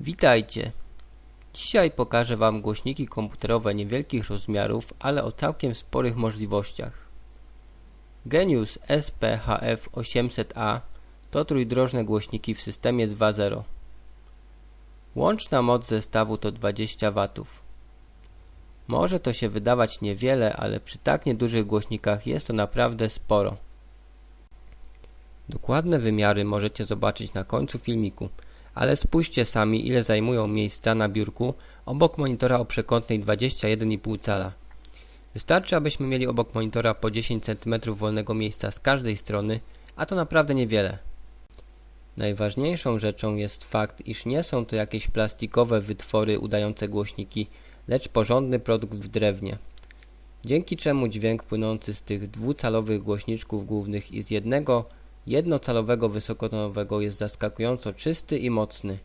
Witajcie! Dzisiaj pokażę Wam głośniki komputerowe niewielkich rozmiarów, ale o całkiem sporych możliwościach. Genius SPHF 800A to trójdrożne głośniki w systemie 2.0. Łączna moc zestawu to 20 W. Może to się wydawać niewiele, ale przy tak niedużych głośnikach jest to naprawdę sporo. Dokładne wymiary możecie zobaczyć na końcu filmiku, ale spójrzcie sami ile zajmują miejsca na biurku obok monitora o przekątnej 21,5 cala. Wystarczy abyśmy mieli obok monitora po 10 cm wolnego miejsca z każdej strony, a to naprawdę niewiele. Najważniejszą rzeczą jest fakt, iż nie są to jakieś plastikowe wytwory udające głośniki, lecz porządny produkt w drewnie. Dzięki czemu dźwięk płynący z tych dwucalowych głośniczków głównych i z jednego jednocalowego wysokotonowego jest zaskakująco czysty i mocny.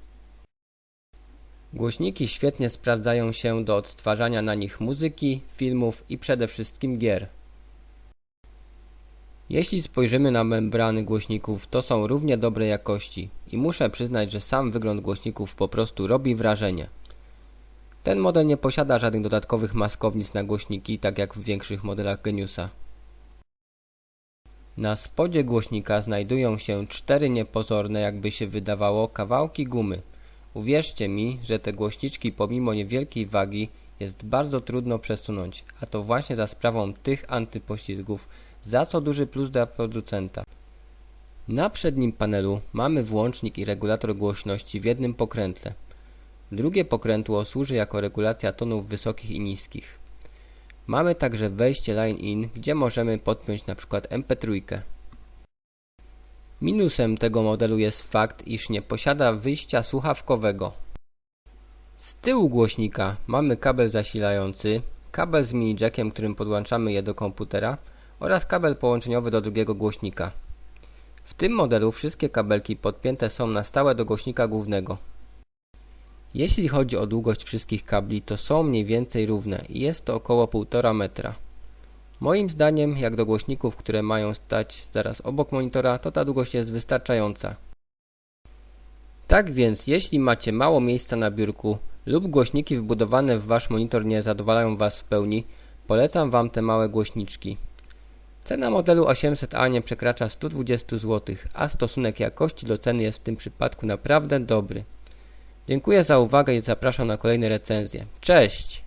Głośniki świetnie sprawdzają się do odtwarzania na nich muzyki, filmów i przede wszystkim gier. Jeśli spojrzymy na membrany głośników, to są równie dobrej jakości i muszę przyznać, że sam wygląd głośników po prostu robi wrażenie. Ten model nie posiada żadnych dodatkowych maskownic na głośniki, tak jak w większych modelach Geniusa. Na spodzie głośnika znajdują się cztery niepozorne, jakby się wydawało, kawałki gumy. Uwierzcie mi, że te głośniczki pomimo niewielkiej wagi jest bardzo trudno przesunąć, a to właśnie za sprawą tych antypoślizgów, za co duży plus dla producenta. Na przednim panelu mamy włącznik i regulator głośności w jednym pokrętle. Drugie pokrętło służy jako regulacja tonów wysokich i niskich. Mamy także wejście line-in, gdzie możemy podpiąć np. MP3. Minusem tego modelu jest fakt, iż nie posiada wyjścia słuchawkowego. Z tyłu głośnika mamy kabel zasilający, kabel z mini jackiem, którym podłączamy je do komputera oraz kabel połączeniowy do drugiego głośnika. W tym modelu wszystkie kabelki podpięte są na stałe do głośnika głównego. Jeśli chodzi o długość wszystkich kabli, to są mniej więcej równe i jest to około 1,5 metra. Moim zdaniem, jak do głośników, które mają stać zaraz obok monitora, to ta długość jest wystarczająca. Tak więc, jeśli macie mało miejsca na biurku lub głośniki wbudowane w Wasz monitor nie zadowalają Was w pełni, polecam Wam te małe głośniczki. Cena modelu 800A nie przekracza 120 zł, a stosunek jakości do ceny jest w tym przypadku naprawdę dobry. Dziękuję za uwagę i zapraszam na kolejne recenzje. Cześć!